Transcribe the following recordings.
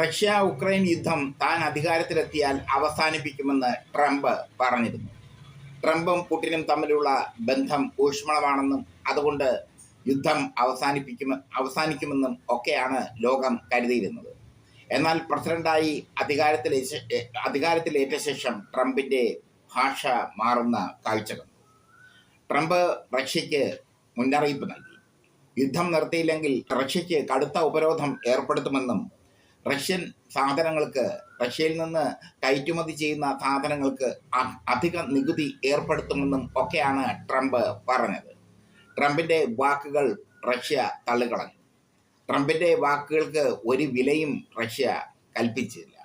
Russia Ukraine യുദ്ധം താൻ അധികാരത്തിലെത്തിയാൽ അവസാനിപ്പിക്കുമെന്ന് ട്രംപ് പറഞ്ഞിരുന്നു. ട്രംപും പുടിനും തമ്മിലുള്ള ബന്ധം ഊഷ്മളമാണെന്നും അതുകൊണ്ട് യുദ്ധം അവസാനിപ്പിക്കുമ അവസാനിക്കുമെന്നും ഒക്കെയാണ് ലോകം കരുതിയിരുന്നത്. എന്നാൽ പ്രസിഡന്റായി അധികാരത്തിൽ അധികാരത്തിലേറ്റ ശേഷം ട്രംപിന്റെ ഭാഷ മാറുന്ന കാഴ്ച ട്രംപ് റഷ്യയ്ക്ക് മുന്നറിയിപ്പ് നൽകി. യുദ്ധം നിർത്തിയില്ലെങ്കിൽ റഷ്യയ്ക്ക് കടുത്ത ഉപരോധം ഏർപ്പെടുത്തുമെന്നും റഷ്യൻ സാധനങ്ങൾക്ക് റഷ്യയിൽ നിന്ന് കയറ്റുമതി ചെയ്യുന്ന സാധനങ്ങൾക്ക് അധിക നികുതി ഏർപ്പെടുത്തുമെന്നും ഒക്കെയാണ് ട്രംപ് പറഞ്ഞത്. ട്രംപിന്റെ വാക്കുകൾ റഷ്യ തള്ളുകളഞ്ഞു ട്രംപിന്റെ വാക്കുകൾക്ക് ഒരു വിലയും റഷ്യ കൽപ്പിച്ചില്ല.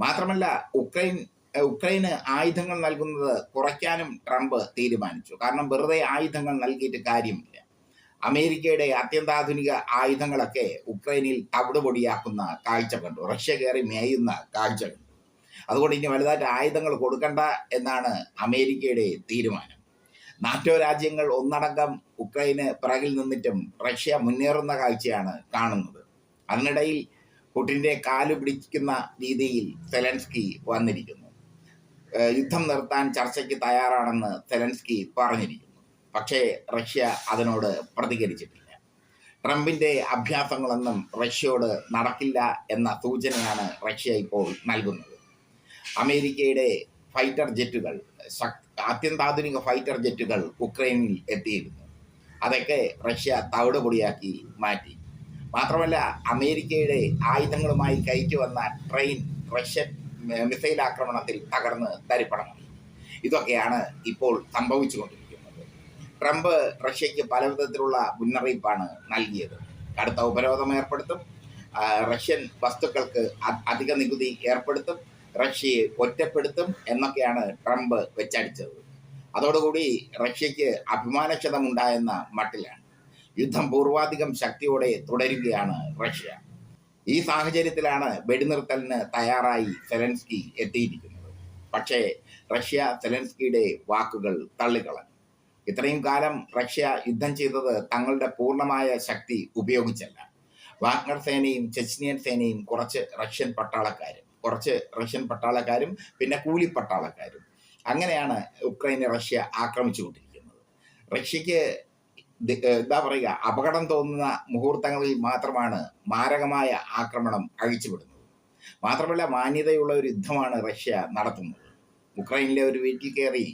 മാത്രമല്ല ഉക്രൈൻ ഉക്രൈന് ആയുധങ്ങൾ നൽകുന്നത് കുറയ്ക്കാനും ട്രംപ് തീരുമാനിച്ചു. കാരണം വെറുതെ ആയുധങ്ങൾ നൽകിയിട്ട് കാര്യമില്ല. അമേരിക്കയുടെ അത്യന്താധുനിക ആയുധങ്ങളൊക്കെ ഉക്രൈനിൽ തവിടുപൊടിയാക്കുന്ന കാഴ്ച കണ്ടു. റഷ്യ കയറി മേയുന്ന കാഴ്ച കണ്ടു. അതുകൊണ്ട് ഇനി വലുതായിട്ട് ആയുധങ്ങൾ കൊടുക്കണ്ട എന്നാണ് അമേരിക്കയുടെ തീരുമാനം. നാറ്റോ രാജ്യങ്ങൾ ഒന്നടങ്കം ഉക്രൈന് പിറകിൽ നിന്നിട്ടും റഷ്യ മുന്നേറുന്ന കാഴ്ചയാണ് കാണുന്നത്. അതിനിടയിൽ പുടിന്റെ കാൽ പിടിക്കുന്ന രീതിയിൽ സെലൻസ്കി വന്നിരിക്കുന്നു. യുദ്ധം നിർത്താൻ ചർച്ചയ്ക്ക് തയ്യാറാണെന്ന് സെലൻസ്കി പറഞ്ഞിരിക്കുന്നു. പക്ഷേ റഷ്യ അതിനോട് പ്രതികരിച്ചിട്ടില്ല. ട്രംപിന്റെ അഭ്യാസങ്ങളൊന്നും റഷ്യയോട് നടക്കില്ല എന്ന സൂചനയാണ് റഷ്യ ഇപ്പോൾ നൽകുന്നത്. അമേരിക്കയുടെ ഫൈറ്റർ ജെറ്റുകൾ അത്യന്താധുനിക ഫൈറ്റർ ജെറ്റുകൾ ഉക്രൈനിൽ എത്തിയിരുന്നു. അതൊക്കെ റഷ്യ തവിട് പൊടിയാക്കി മാറ്റി. മാത്രമല്ല അമേരിക്കയുടെ ആയുധങ്ങളുമായി കയറ്റി വന്ന ട്രെയിൻ റഷ്യൻ മിസൈൽ ആക്രമണത്തിൽ തകർന്ന് തരിപ്പണമായി. ഇതൊക്കെയാണ് ഇപ്പോൾ സംഭവിച്ചുകൊണ്ടിരിക്കുന്നത്. ട്രംപ് റഷ്യയ്ക്ക് പല വിധത്തിലുള്ള മുന്നറിയിപ്പാണ് നൽകിയത്. കടുത്ത ഉപരോധം ഏർപ്പെടുത്തും. റഷ്യൻ വസ്തുക്കൾക്ക് അധിക നികുതി ഏർപ്പെടുത്തും. റഷ്യയെ ഒറ്റപ്പെടുത്തും എന്നൊക്കെയാണ് ട്രംപ് വെച്ചടിച്ചത്. അതോടുകൂടി റഷ്യയ്ക്ക് അഭിമാനക്ഷതമുണ്ടായെന്ന മട്ടിലാണ്. യുദ്ധം പൂർവാധികം ശക്തിയോടെ തുടരുകയാണ് റഷ്യ. ഈ സാഹചര്യത്തിലാണ് വെടിനിർത്തലിന് തയ്യാറായി സെലൻസ്കി എത്തിയിരിക്കുന്നത്. പക്ഷേ റഷ്യ സെലൻസ്കിയുടെ വാക്കുകൾ തള്ളിക്കളഞ്ഞു. ഇത്രയും കാലം റഷ്യ യുദ്ധം ചെയ്തത് തങ്ങളുടെ പൂർണമായ ശക്തി ഉപയോഗിച്ചല്ല. വാഗ്നർ സേനയും ചെച്നിയൻ സേനയും കുറച്ച് റഷ്യൻ പട്ടാളക്കാരും കുറച്ച് റഷ്യൻ പട്ടാളക്കാരും പിന്നെ കൂലി പട്ടാളക്കാരും. അങ്ങനെയാണ് ഉക്രൈനെ റഷ്യ ആക്രമിച്ചുകൊണ്ടിരിക്കുന്നത്. റഷ്യക്ക് എന്താ പറയുക അപകടം തോന്നുന്ന മുഹൂർത്തങ്ങളിൽ മാത്രമാണ് മാരകമായ ആക്രമണം അഴിച്ചുവിടുന്നത്. മാത്രമല്ല മാന്യതയുള്ള ഒരു യുദ്ധമാണ് റഷ്യ നടത്തുന്നത്. ഉക്രൈനിലെ ഒരു വീട്ടിൽ കയറി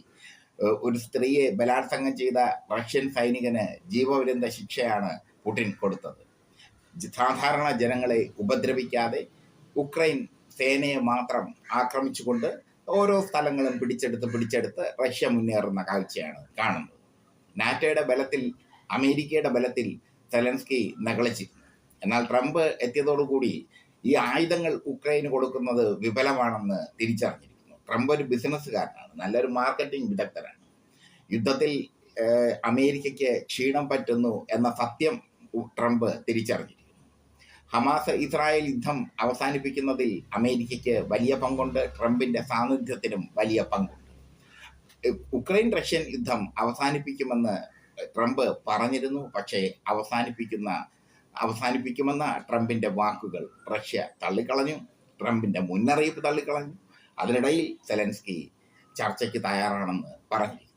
ഒരു സ്ത്രീയെ ബലാത്സംഗം ചെയ്ത റഷ്യൻ സൈനികന് ജീവപര്യന്ത ശിക്ഷയാണ് പുടിൻ കൊടുത്തത്. സാധാരണ ജനങ്ങളെ ഉപദ്രവിക്കാതെ ഉക്രൈൻ സേനയെ മാത്രം ആക്രമിച്ചുകൊണ്ട് ഓരോ സ്ഥലങ്ങളും പിടിച്ചെടുത്ത് പിടിച്ചെടുത്ത് റഷ്യ മുന്നേറുന്ന കാഴ്ചയാണ് കാണുന്നത്. നാറ്റോയുടെ ബലത്തിൽ അമേരിക്കയുടെ ബലത്തിൽ സെലൻസ്കി നകളിച്ചിരുന്നു. എന്നാൽ ട്രംപ് എത്തിയതോടുകൂടി ഈ ആയുധങ്ങൾ ഉക്രൈന് കൊടുക്കുന്നത് വിഫലമാണെന്ന് തിരിച്ചറിഞ്ഞിരിക്കുന്നു. ട്രംപ് ഒരു ബിസിനസ്സുകാരനാണ് നല്ലൊരു മാർക്കറ്റിംഗ് വിദഗ്ധരാണ് യുദ്ധത്തിൽ അമേരിക്കയ്ക്ക് ക്ഷീണം പറ്റുന്നു എന്ന സത്യം ട്രംപ് തിരിച്ചറിഞ്ഞിരിക്കുന്നു. ഹമാസ് ഇസ്രായേൽ യുദ്ധം അവസാനിപ്പിക്കുന്നതിൽ അമേരിക്കയ്ക്ക് വലിയ പങ്കുണ്ട് ട്രംപിന്റെ സാന്നിധ്യത്തിനും വലിയ പങ്കുണ്ട്. ഉക്രൈൻ റഷ്യൻ യുദ്ധം അവസാനിപ്പിക്കുമെന്ന് ട്രംപ് പറഞ്ഞിരുന്നു പക്ഷേ അവസാനിപ്പിക്കുന്ന അവസാനിപ്പിക്കുമെന്ന ട്രംപിന്റെ വാക്കുകൾ റഷ്യ തള്ളിക്കളഞ്ഞു ട്രംപിന്റെ മുന്നറിയിപ്പ് തള്ളിക്കളഞ്ഞു. അതിനിടയിൽ സെലൻസ്കി ചർച്ചയ്ക്ക് തയ്യാറാണെന്ന് പറഞ്ഞിരിക്കുന്നു.